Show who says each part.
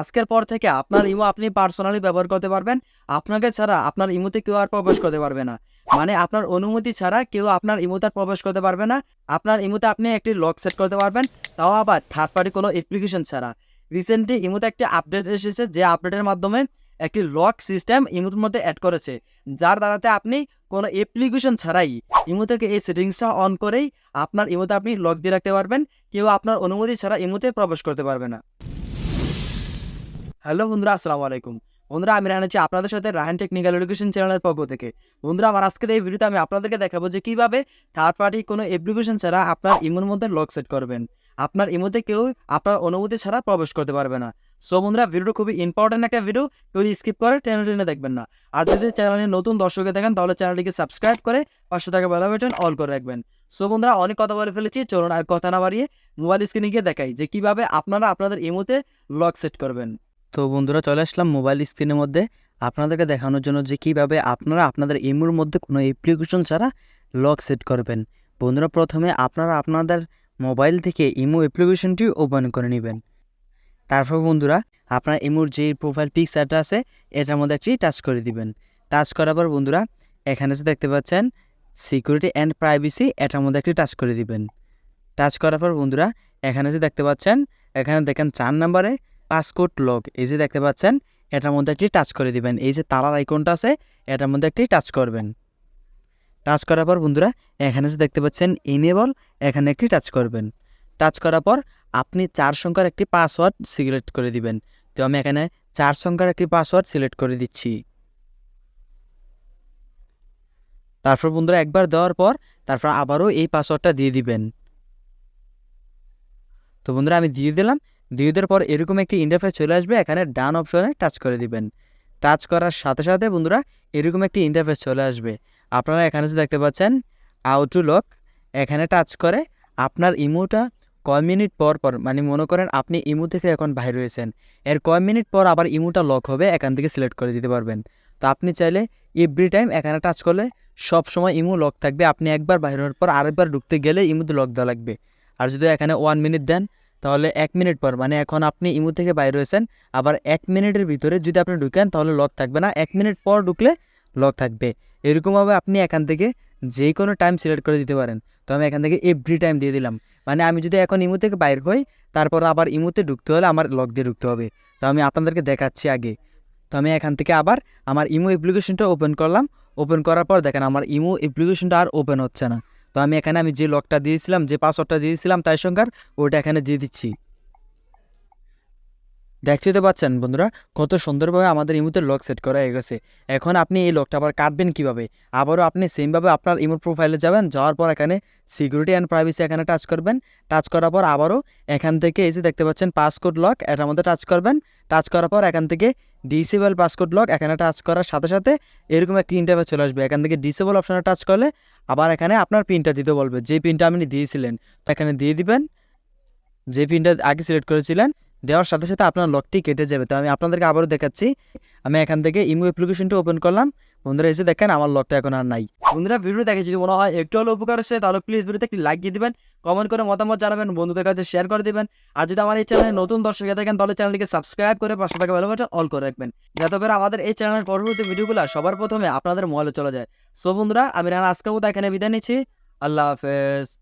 Speaker 1: আজকের পর থেকে আপনার ইমো আপনি পার্সোনালি ব্যবহার করতে পারবেন। আপনাকে ছাড়া আপনার ইমোতে কেউ আর প্রবেশ করতে পারবে না। মানে আপনার অনুমতি ছাড়া কেউ আপনার ইমোতে প্রবেশ করতে পারবে না। আপনার ইমোতে আপনি একটি লক সেট করতে পারবেন, তাও আবার থার্ড পার্টি কোনো অ্যাপ্লিকেশন ছাড়া। রিসেন্টলি ইমোতে একটি আপডেট এসেছে যে আপডেটের মাধ্যমে একটি লক সিস্টেম ইমোর মধ্যে অ্যাড করেছে। যার দ্বারাতে আপনি কোনো অ্যাপ্লিকেশন ছাড়াই ইমো থেকে এই সেটিংসটা অন করেই আপনার ইমোতে আপনি লক দিয়ে রাখতে পারবেন। কেউ আপনার অনুমতি ছাড়া ইমোতে প্রবেশ করতে পারবে না। হ্যালো বন্ধুরা, আসসালামু আলাইকুম। বন্ধুরা, আমি রাহান আছি আপনাদের সাথে রাহান টেকনিক্যাল এডুকেশন চ্যানেলের পক্ষ থেকে। বন্ধুরা, আমার আজকের এই ভিডিওতে আমি আপনাদেরকে দেখাবো যে কীভাবে থার্ড পার্টি কোনো অ্যাপ্লিকেশন ছাড়া আপনার ইমোর মধ্যে লক সেট করবেন। আপনার ইমোতে কেউ আপনার অনুমতি ছাড়া প্রবেশ করতে পারবে না। সো বন্ধুরা, ভিডিওটা খুবই ইম্পর্টেন্ট একটা ভিডিও কেউ স্কিপ করে টেনে টেনে দেখবেন না। আর যদি চ্যানেলে নতুন দর্শকে দেখেন, তাহলে চ্যানেলটিকে সাবস্ক্রাইব করে পাশে থাকা বেলা বাটন অল করে রাখবেন। সো বন্ধুরা, অনেক কথা বলে ফেলেছি, চলুন আর কথা না বাড়িয়ে মোবাইল স্ক্রিনে গিয়ে দেখাই যে কীভাবে আপনারা আপনাদের ইমোতে লক সেট করবেন। তো বন্ধুরা চলে আসলাম মোবাইল স্ক্রিনের মধ্যে আপনাদেরকে দেখানোর জন্য যে কীভাবে আপনারা আপনাদের ইমোর মধ্যে কোনো অ্যাপ্লিকেশন ছাড়া লক সেট করবেন। বন্ধুরা প্রথমে আপনারা আপনাদের মোবাইল থেকে ইমো অ্যাপ্লিকেশনটি ওপেন করে নেবেন। তারপর বন্ধুরা আপনার ইমোর যে প্রোফাইল পিকচারটা আছে, এটার মধ্যে একটি টাচ করে দিবেন। টাচ করার পর বন্ধুরা এখানে যে দেখতে পাচ্ছেন সিকিউরিটি অ্যান্ড প্রাইভেসি এটার মধ্যে একটি টাচ করে দিবেন। টাচ করার পর বন্ধুরা এখানে যে দেখতে পাচ্ছেন, এখানে দেখেন চার নম্বরে পাসকোড লগ এই যে দেখতে পাচ্ছেন, এটার মধ্যে একটি টাচ করে দিবেন। এই যে তালার আইকনটা আছে, এটার মধ্যে একটি টাচ করবেন। টাচ করার পর বন্ধুরা, এখানে যে দেখতে পাচ্ছেন ইনেবল এখানে একটি টাচ করবেন। টাচ করার পর আপনি চার সংখ্যার একটি পাসওয়ার্ড সিলেক্ট করে দিবেন। তো আমি এখানে চার সংখ্যার একটি পাসওয়ার্ড সিলেক্ট করে দিচ্ছি। তারপর বন্ধুরা, একবার দেওয়ার পর তারপর আবারও এই পাসওয়ার্ডটা দিয়ে দিবেন। তো বন্ধুরা, আমি দিয়ে দিলাম। দিয়ে দেওয়ার পর এরকম একটি ইন্টারফেস চলে আসবে, এখানে ডান অপশনে টাচ করে দিবেন। টাচ করার সাথে সাথে বন্ধুরা এরকম একটি ইন্টারফেস চলে আসবে। আপনারা এখানে যে দেখতে পাচ্ছেন আউটু লক এখানে টাচ করে আপনার ইমোটা কয় মিনিট পর পর মানে মনে করেন আপনি ইমো থেকে এখন বাইর হয়েছেন এর কয় মিনিট পর আবার ইমোটা লক হবে, এখান থেকে সিলেক্ট করে দিতে পারবেন। তো আপনি চাইলে এভরি টাইম এখানে টাচ করলে সব সময় ইমো লক থাকবে। আপনি একবার বাইর হওয়ার পর আরেকবার ঢুকতে গেলে ইমোতে লক দেওয়া লাগবে। আর যদি এখানে ওয়ান মিনিট দেন তাহলে এক মিনিট পর মানে এখন আপনি ইমো থেকে বাইরে হয়েছেন আবার এক মিনিটের ভিতরে যদি আপনি ঢুকেন, তাহলে লক থাকবে না। এক মিনিট পর ঢুকলে লক থাকবে। এরকমভাবে আপনি এখান থেকে যে কোনো টাইম সিলেক্ট করে দিতে পারেন। তো আমি এখান থেকে এভরি টাইম দিয়ে দিলাম। মানে আমি যদি এখন ইমো থেকে বাইর হই, তারপর আবার ইমোতে ঢুকতে হলে আমার লক দিয়ে ঢুকতে হবে। তো আমি আপনাদেরকে দেখাচ্ছি আগে। তো আমি এখান থেকে আবার আমার ইমো অ্যাপ্লিকেশনটা ওপেন করলাম। ওপেন করার পর দেখেন আমার ইমো অ্যাপ্লিকেশনটা আর ওপেন হচ্ছে না। তো আমি এখানে আমি যে লকটা দিয়েছিলাম, যে পাসওয়ার্ডটা দিয়েছিলাম তাই সংখ্যার ওটা এখানে দিয়ে দিচ্ছি। দেখতে তো পাচ্ছেন বন্ধুরা, কত সুন্দরভাবে আমাদের ইমোতে লক সেট করা হয়ে গেছে। এখন আপনি এই লকটা আবার কাটবেন কীভাবে? আবারও আপনি সেমভাবে আপনার ইমো প্রোফাইলে যাবেন, যাওয়ার পর এখানে সিকিউরিটি অ্যান্ড প্রাইভেসি এখানে টাচ করবেন। টাচ করার পর আবারও এখান থেকে এই যে দেখতে পাচ্ছেন পাসকোড লক এটার মধ্যে টাচ করবেন। টাচ করার পর এখান থেকে ডিসেবল পাসকোড লক এখানে টাচ করার সাথে সাথে এরকম একটা ইন্টারভিউ চলে আসবে। এখান থেকে ডিসেবল অপশনে টাচ করলে আবার এখানে আপনার পিনটা দিতে বলবে। যে পিনটা আপনি দিয়েছিলেন, তো এখানে দিয়ে দিবেন। যে পিনটা আগে সিলেক্ট করেছিলেন দেওয়ার সাথে সাথে আপনার লকটি কেটে যাবে। তো আমি আপনাদেরকে আবারও দেখাচ্ছি। আমি এখান থেকে ইমো অ্যাপ্লিকেশনটা ওপেন করলাম। বন্ধুরা এসে দেখেন, আমার লকটা এখন আর নাই। বন্ধুরা ভিডিও দেখে যদি মনে হয় একটু হলে উপকার হচ্ছে, তাহলে প্লিজ ভিডিওতে একটি লাইক দিয়ে দিবেন কমেন্ট করে মতামত জানাবেন, বন্ধুদের কাছে শেয়ার করে দিবেন। আর যদি আমার এই চ্যানেলে নতুন দর্শক থাকেন, তাহলে চ্যানেলটিকে সাবস্ক্রাইব করে পাশে থাকা বেল বাটন অল করে রাখবেন। যাতে করে আমাদের এই চ্যানেলের পরবর্তী ভিডিওগুলো সবার প্রথমে আপনাদের মোবাইলে চলে যায়। সো বন্ধুরা, আমি রানা আজকের মতো এখানে বিদায় নিচ্ছি। আল্লাহ হাফেজ।